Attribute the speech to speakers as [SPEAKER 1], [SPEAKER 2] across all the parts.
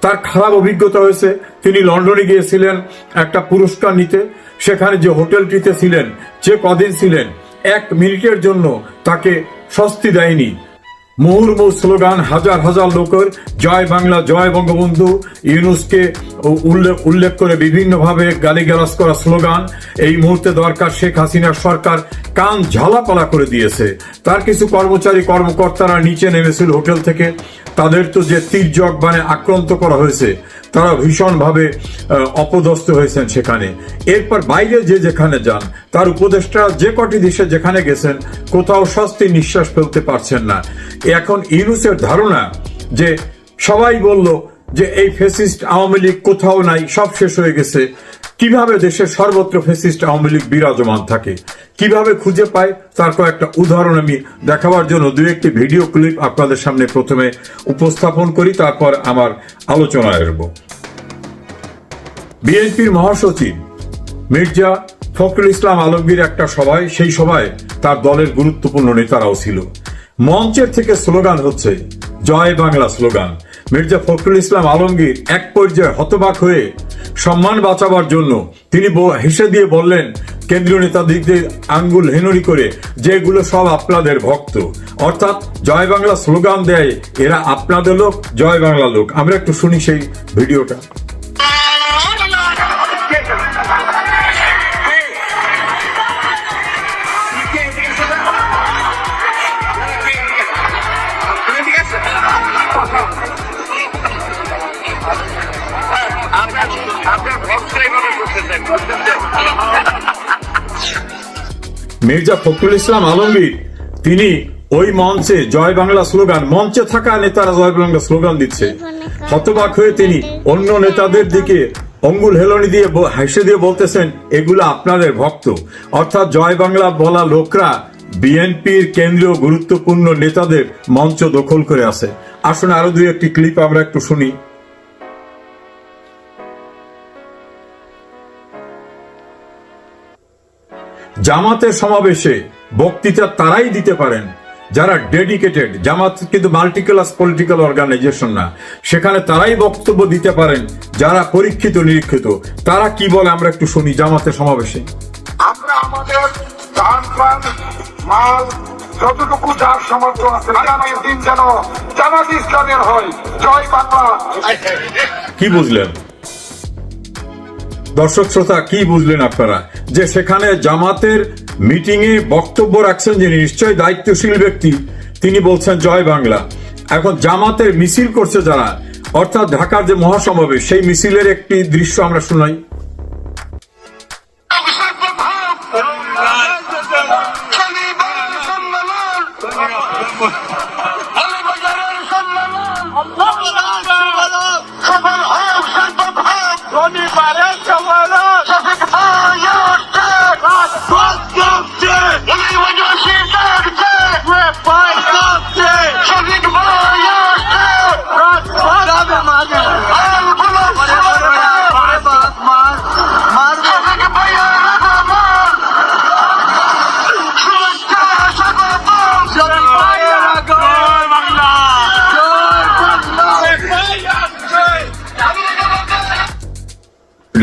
[SPEAKER 1] তার খারাপ অভিজ্ঞতা হয়েছে। তিনি লন্ডনে গিয়েছিলেন একটা পুরস্কার নিতে। সেখানে যে হোটেলটিতে ছিলেন, যে কদিন ছিলেন, এক মিনিটের জন্য তাকে স্বস্তি দেয়নি। মুহুর্মুহু স্লোগান হাজার হাজার লোকের জয় বাংলা, জয় বঙ্গবন্ধু ইউনুসকে উল্লেখ উল্লেখ করে বিভিন্নভাবে গালিগালাজ করা স্লোগান। এই মুহূর্তে দরকার শেখ হাসিনার সরকার কান ঝালাপালা করে দিয়েছে। তার কিছু কর্মচারী কর্মকর্তারা নিচে নেমেছিল হোটেল থেকে। তাদের তো যে তীর্যক মানে আক্রান্ত করা হয়েছে, তারা ভীষণভাবে অপদস্থ হয়েছেন সেখানে। এরপর বাইরে যে যেখানে যান, তার উপদেষ্টা যে কটি দেশে যেখানে গেছেন, কোথাও স্বস্তি নিঃশ্বাস ফেলতে পারছেন না। এখন ইউনুসের ধারণা যে সবাই বলল যে এই ফেসিস্ট আওয়ামী লীগ কোথাও নাই, সব শেষ হয়ে গেছে। কীভাবে দেশের সর্বত্র ফেসিস্ট আওয়ামী লীগ বিরাজমান থাকে? কীভাবে খুঁজে পায়? তার কয়েকটা উদাহরণ আমি দেখাবার জন্য দু একটি ভিডিও ক্লিপ আপনাদের সামনে প্রথমে উপস্থাপন করি, তারপর আমার আলোচনায় আসব। বিএনপির মহাসচিব মির্জা ফখরুল ইসলাম আলমগীর একটা সভায়, সেই সভায় তার দলের গুরুত্বপূর্ণ নেতারাও ছিল। মঞ্চের থেকে স্লোগান হচ্ছে, জয় বাংলা স্লোগান। মির্জা ফখরুল ইসলাম আলমগীর এক পর্যায়ে হতবাক হয়ে সম্মান বাঁচাবার জন্য তিনি হেসে দিয়ে বললেন, কেন্দ্রীয় নেতাদিকদের আঙ্গুল হেনরি করে যেগুলো সব আপনাদের ভক্ত। অর্থাৎ জয় বাংলা স্লোগান দেয়, এরা আপনাদের লোক, জয় বাংলা লোক। আমরা একটু শুনি সেই ভিডিওটা। মির্জা ফখরুল ইসলাম আলমগীর, তিনি ওই মঞ্চে জয় বাংলা স্লোগান, মঞ্চে থাকা নেতারা জয় বাংলা স্লোগান দিচ্ছে। হতবাক হয়ে তিনি অন্য নেতাদের দিকে অঙ্গুল হেলনি দিয়ে হেসে দিয়ে বলতেছেন, এগুলো আপনাদের ভক্ত। অর্থাৎ জয় বাংলা বলা লোকরা বিএনপির কেন্দ্রীয় গুরুত্বপূর্ণ নেতাদের মঞ্চ দখল করে আছে। আসুন আরও দুই একটি ক্লিপ আমরা একটু শুনি। জামাতের সমাবেশে বক্তৃতা তারাই দিতে পারেন যারা ডেডিকেটেড জামাত কিন্তু মাল্টিক্লাস পলিটিক্যাল অর্গানাইজেশন না। সেখানে তারাই বক্তব্য দিতে পারেন যারা পরীক্ষিত নিরীক্ষিত। তারা কি বলে আমরা একটু শুনি জামাতের সমাবেশে।
[SPEAKER 2] আমরা আমাদের ধান মাল যতটুকু যার আছে আগামী দিন যেন জামাত ইসলামের হয়। জয় বাংলা।
[SPEAKER 1] কি বুঝলেন? দর্শক শ্রোতা কি বুঝলেন আপনারা? যে সেখানে জামাতের মিটিং এ বক্তব্য রাখছেন যিনি নিশ্চয়ই দায়িত্বশীল ব্যক্তি, তিনি বলছেন, জয় বাংলা। এখন জামাতের মিছিল করছে যারা, অর্থাৎ ঢাকার যে মহাসমাবেশ, সেই মিছিলের একটি দৃশ্য আমরা শুনাই।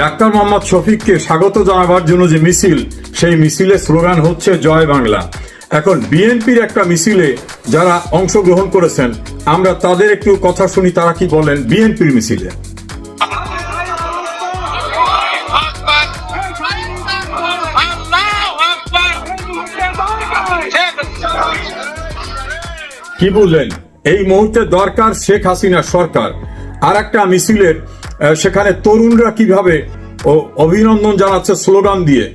[SPEAKER 1] ডাক্তার মোহাম্মদ শফিককে স্বাগত জানাবার জন্য যে মিছিল, সেই মিছিলের স্লোগান হচ্ছে জয় বাংলা। এখন বিএনপির একটা মিছিলে যারা অংশগ্রহণ করেছেন, আমরা তাদের একটু কথা শুনি, তারা কি বলেন বিএনপির মিছিলে? কি বললেন? এই মুহূর্তে দরকার শেখ হাসিনা সরকার। আর একটা মিছিলের সেখানে তরুণরা কীভাবে ও অভিনন্দন জানাচ্ছে স্লোগান দিয়ে।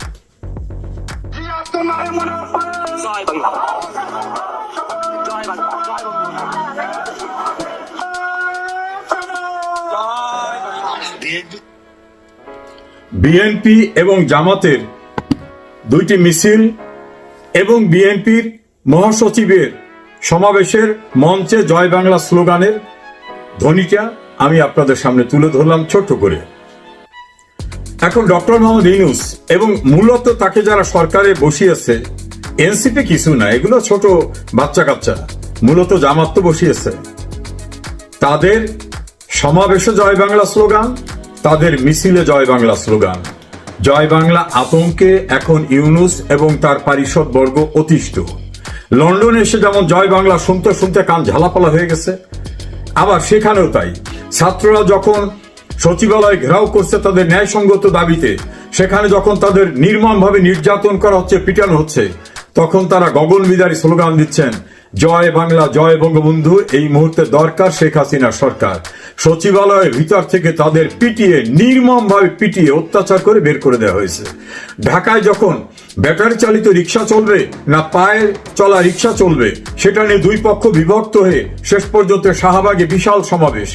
[SPEAKER 1] বিএনপি এবং জামাতের দুইটি মিছিল এবং বিএনপির মহাসচিবের সমাবেশের মঞ্চে জয় বাংলা স্লোগানের ধ্বনিটা আমি আপনাদের সামনে তুলে ধরলাম ছোট্ট করে। এখন ডক্টর মোহাম্মদ ইউনুস এবং মূলত তাকে যারা সরকারে বসিয়েছে, এনসিপি কিছু না, এগুলো ছোট বাচ্চা কাচ্চা মূলত জামাত তো বসিয়েছে। তাদের সমাবেশে জয় বাংলা স্লোগান, তাদের মিছিলে জয় বাংলা স্লোগান। জয় বাংলা আতঙ্কে এখন ইউনুস এবং তার পারিষদ বর্গ অতিষ্ঠ। লন্ডনে এসে যেমন জয় বাংলা শুনতে শুনতে কান ঝালাপালা হয়ে গেছে, আবার সেখানেও তাই। ছাত্ররা যখন সচিবালয় ঘেরাও করছে তাদের ন্যায়সঙ্গত দাবিতে। সেখানে যখন তাদের নির্মমভাবে নির্যাতন করা হচ্ছে, পিটানো হচ্ছে, তখন তারা গগন বিদারী স্লোগান দিচ্ছেন, জয় বাংলা, জয় বঙ্গবন্ধু, এই মুহূর্তে দরকার শেখ হাসিনা সরকার। সচিবালয়ের ভিতর থেকে তাদের পিটিয়ে, নির্মমভাবে পিটিয়ে অত্যাচার করে বের করে দেওয়া হয়েছে। ঢাকায় যখন ব্যাটারি চালিত রিক্সা চলবে না পায়ে চলা রিক্সা চলবে, সেটা নিয়ে দুই পক্ষ বিভক্ত হয়ে শেষ পর্যন্ত শাহবাগে বিশাল সমাবেশ।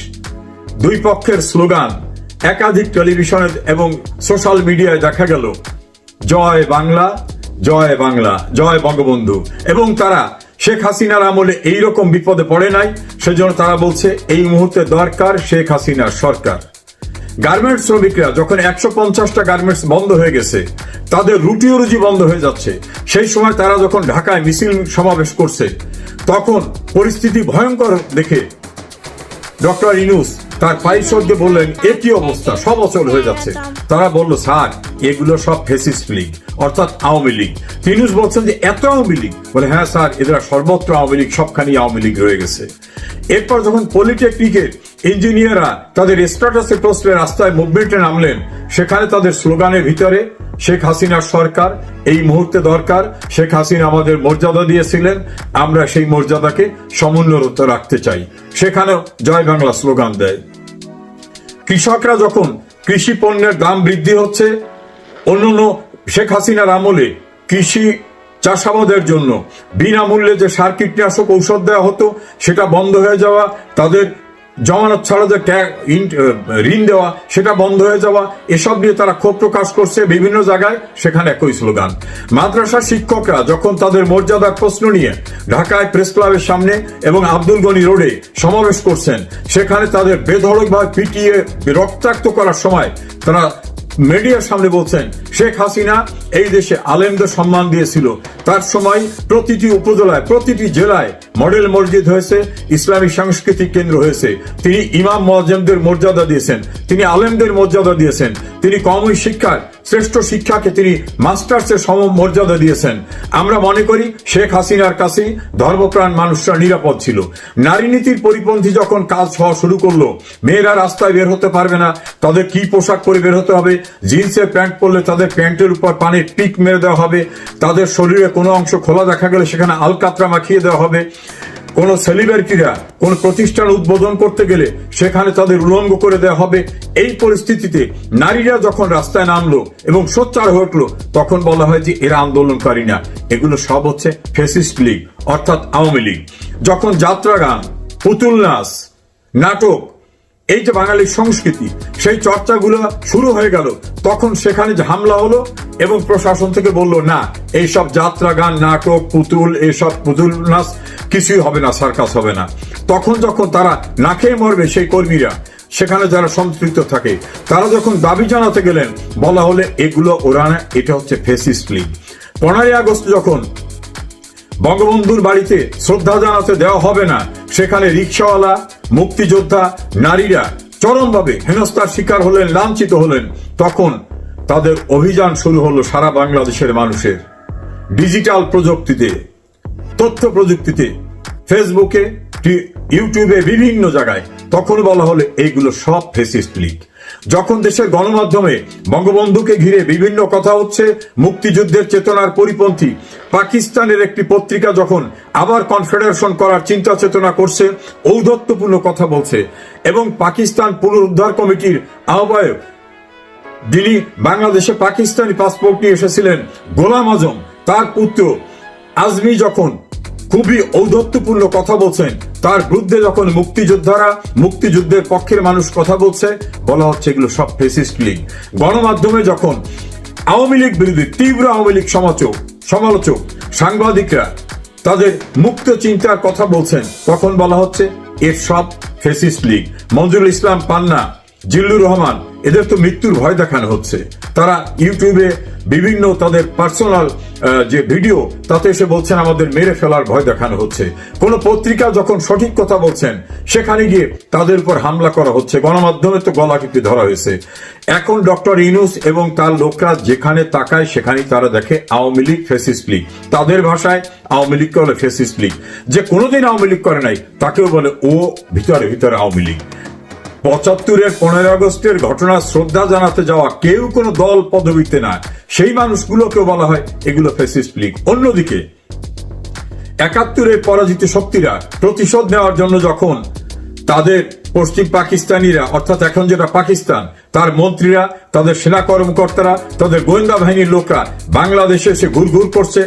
[SPEAKER 1] দুই পক্ষের স্লোগান, একাধিক টেলিভিশনে এবং সোশ্যাল মিডিয়ায় দেখা গেল, জয় বাংলা জয় বাংলা, জয় বঙ্গবন্ধু। এবং তারা শেখ হাসিনার আমলে এই রকম বিপদে পড়ে নাই, সেজন্য তারা বলছে, এই মুহূর্তে দরকার শেখ হাসিনার সরকার। গার্মেন্টস শ্রমিকরা যখন একশো পঞ্চাশটা গার্মেন্টস বন্ধ হয়ে গেছে, তাদের রুটি রুজি বন্ধ হয়ে যাচ্ছে। সেই সময় তারা যখন ঢাকায় মিছিল সমাবেশ করছে, তখন পরিস্থিতি ভয়ঙ্কর দেখে ডক্টর ইনুস তার পারিষদকে বললেন এ কি অবস্থা, সব অচল হয়ে যাচ্ছে। তারা বলল, স্যার, এগুলো সব ফেসিস্ট লীগ, অর্থাৎ আওয়ামী লীগ। তিনুস বলছেন যে, এত আওয়ামী লীগ? বলে হ্যাঁ স্যার, এদের সর্বত্র আওয়ামী লীগ সবখানি আওয়ামী লীগ রয়ে গেছে। এরপর যখন পলিটেকনিকের ইঞ্জিনিয়াররা তাদের স্ট্যাটাসে পোস্টে রাস্তায় মুভমেন্টে নামলেন। সেখানে তাদের স্লোগানের ভিতরে, শেখ হাসিনার সরকার, এই মুহূর্তে দরকার। শেখ হাসিনা আমাদের মর্যাদা দিয়েছিলেন। আমরা সেই মর্যাদাকে সমুন্নত রাখতে চাই। সেখানেও জয় বাংলা স্লোগান দেয়। কৃষকরা যখন কৃষি পণ্যের দাম বৃদ্ধি হচ্ছে, অন্যান্য শেখ হাসিনার আমলে কৃষি চাষাবাদের জন্য বিনামূল্যে যে সার কীটনাশক ঔষধ দেওয়া হতো, সেটা বন্ধ হয়ে যাওয়া, তাদের জমানত ছাড়া যে ঋণ দেওয়া, সেটা বন্ধ হয়ে যাওয়া, এসব নিয়ে তারা ক্ষোভ প্রকাশ করছে বিভিন্ন জায়গায়, সেখানে একই স্লোগান। মাদ্রাসার শিক্ষকরা যখন তাদের মর্যাদার প্রশ্ন নিয়ে ঢাকায় প্রেস ক্লাবের সামনে এবং আব্দুল গনি রোডে সমাবেশ করছেন, সেখানে তাদের বেধড়কভাবে পিটিয়ে রক্তাক্ত করার সময় তারা মিডিয়ার সামনে বলছেন, শেখ হাসিনা এই দেশে আলেমদের সম্মান দিয়েছিল। তার সময় প্রতিটি উপজেলায়, প্রতিটি জেলায় মডেল মসজিদ হয়েছে, ইসলামী সাংস্কৃতিক কেন্দ্র হয়েছে। তিনি ইমাম মজেমদের মর্যাদা দিয়েছেন, তিনি আলেমদের মর্যাদা দিয়েছেন, তিনি কমই শিক্ষার, শ্রেষ্ঠ শিক্ষাকে তিনি মাস্টার্সের সম মর্যাদা দিয়েছেন। আমরা মনে করি, শেখ হাসিনার কাছেই ধর্মপ্রাণ মানুষরা নিরাপদ ছিল। নারী নীতির পরিপন্থী যখন কাজ হওয়া শুরু করল, মেয়েরা রাস্তায় বের হতে পারবে না, তাদের কি পোশাক পরে বের হতে হবে জিন্সের প্যান্ট পরলে তাদের প্যান্টের উপর পানির পিক মেরে দেওয়া হবে, তাদের শরীরে কোনো অংশ খোলা দেখা গেলে সেখানে আলকাতরা মাখিয়ে দেওয়া হবে কোন সেলিব্রিটিরা কোন প্রতিষ্ঠান উদ্বোধন করতে গেলে সেখানে তাদের উলঙ্গ করে দেওয়া হবে। এই পরিস্থিতিতে নারীরা যখন রাস্তায় নামলো এবং সোচ্চার হয়ে উঠল, তখন বলা হয় যে এরা আন্দোলনকারী না। এগুলো সব হচ্ছে ফেসিস্ট লীগ, অর্থাৎ আওয়ামী লীগ। যখন যাত্রা গান, পুতুল নাচ, নাটক, এই যে বাঙালির সংস্কৃতি, সেই চর্চাগুলো শুরু হয়ে গেল, তখন সেখানে যে হামলা হলো এবং প্রশাসন থেকে বলল, না, এইসব যাত্রা গান নাটক, পুতুল এইসব পুতুল নাচ কিছুই হবে না, সার্কাস হবে না। তখন যখন তারা না খেয়ে মরবে সেই কর্মীরা, সেখানে যারা সম্পৃক্ত থাকে, তারা যখন দাবি জানাতে গেলেন, বলা হলে এগুলো ওরা না, এটা হচ্ছে ফেসিস্ট লীগ। পনেরোই আগস্ট যখন বঙ্গবন্ধুর বাড়িতে শ্রদ্ধা জানাতে দেওয়া হবে না, সেখানে রিক্সাওয়ালা, মুক্তিযোদ্ধা, নারীরা চরমভাবে হেনস্থার শিকার হলেন, লাঞ্ছিত হলেন, তখন তাদের অভিযান শুরু হলো সারা বাংলাদেশের মানুষের। ডিজিটাল প্রযুক্তিতে, তথ্য প্রযুক্তিতে, ফেসবুকে ইউটিউবে বিভিন্ন জায়গায়। তখন বলা হলে এইগুলো সব ফেসিস্ট লীগ। যখন দেশের গণমাধ্যমে বঙ্গবন্ধুকে ঘিরে বিভিন্ন কথা হচ্ছে, মুক্তিযুদ্ধের চেতনার পরিপন্থী, পাকিস্তানের একটি পত্রিকা যখন আবার কনফেডারেশন করার চিন্তা চেতনা করছে ঔদত্যপূর্ণ কথা বলছে, এবং পাকিস্তান পুনরুদ্ধার কমিটির আহ্বায়ক যিনি বাংলাদেশে পাকিস্তানি পাসপোর্ট নিয়ে এসেছিলেন, গোলাম আজম, তার পুত্র আজমি যখন খুবই ঔদ্ধত্যপূর্ণ কথা বলছেন, তার বিরুদ্ধে যখন মুক্তিযোদ্ধারা মুক্তিযুদ্ধের পক্ষের মানুষ কথা বলছে, বলা হচ্ছে এগুলো সব ফেসিস্ট লীগ। গণমাধ্যমে যখন আওয়ামী লীগ বিরোধী, তীব্র আওয়ামী লীগ সমালোচক সমালোচক, সাংবাদিকরা তাদের মুক্ত চিন্তার কথা বলছেন, তখন বলা হচ্ছে এর সব ফেসিস্ট লীগ। মঞ্জুরুল ইসলাম পান্না, জিল্লুর রহমান এদের তো মৃত্যুর ভয় দেখানো হচ্ছে। তারা ইউটিউবে বিভিন্ন তাদের পার্সোনাল যে ভিডিও, তাতে এসে বলছেন আমাদের মেরে ফেলার ভয় দেখানো হচ্ছে। কোন পত্রিকা যখন সঠিক কথা বলছেন, সেখানে গিয়ে তাদের উপর হামলা করা হচ্ছে। গণমাধ্যমে তো গলা টিপে ধরা হয়েছে। এখন ডক্টর ইনুস এবং তার লোকরা যেখানে তাকায়, সেখানেই তারা দেখে আওয়ামী লীগ ফেসিস লীগ। তাদের ভাষায় আওয়ামী লীগকে বলে ফেসিস লীগ। যে কোনোদিন আওয়ামী লীগ করে নাই, তাকেও বলে ও ভিতরে ভিতরে আওয়ামী লীগ। পঁচাত্তরের পনেরো আগস্টের ঘটনা শ্রদ্ধা জানাতে যাওয়া কেউ কোনো দল পদবিতে না। সেই মানুষগুলোকেও বলা হয় এগুলো ফেসিস্ট লীগ। অন্যদিকে, একাত্তরের পরাজিত শক্তিরা প্রতিশোধ নেওয়ার জন্য যখন তাদের পশ্চিম পাকিস্তানিরা, অর্থাৎ এখন যেটা পাকিস্তান, তার মন্ত্রীরা, তাদের সেনা কর্মকর্তারা, তাদের গোয়েন্দা বাহিনীর লোকরা বাংলাদেশে এসে ঘুর ঘুর করছে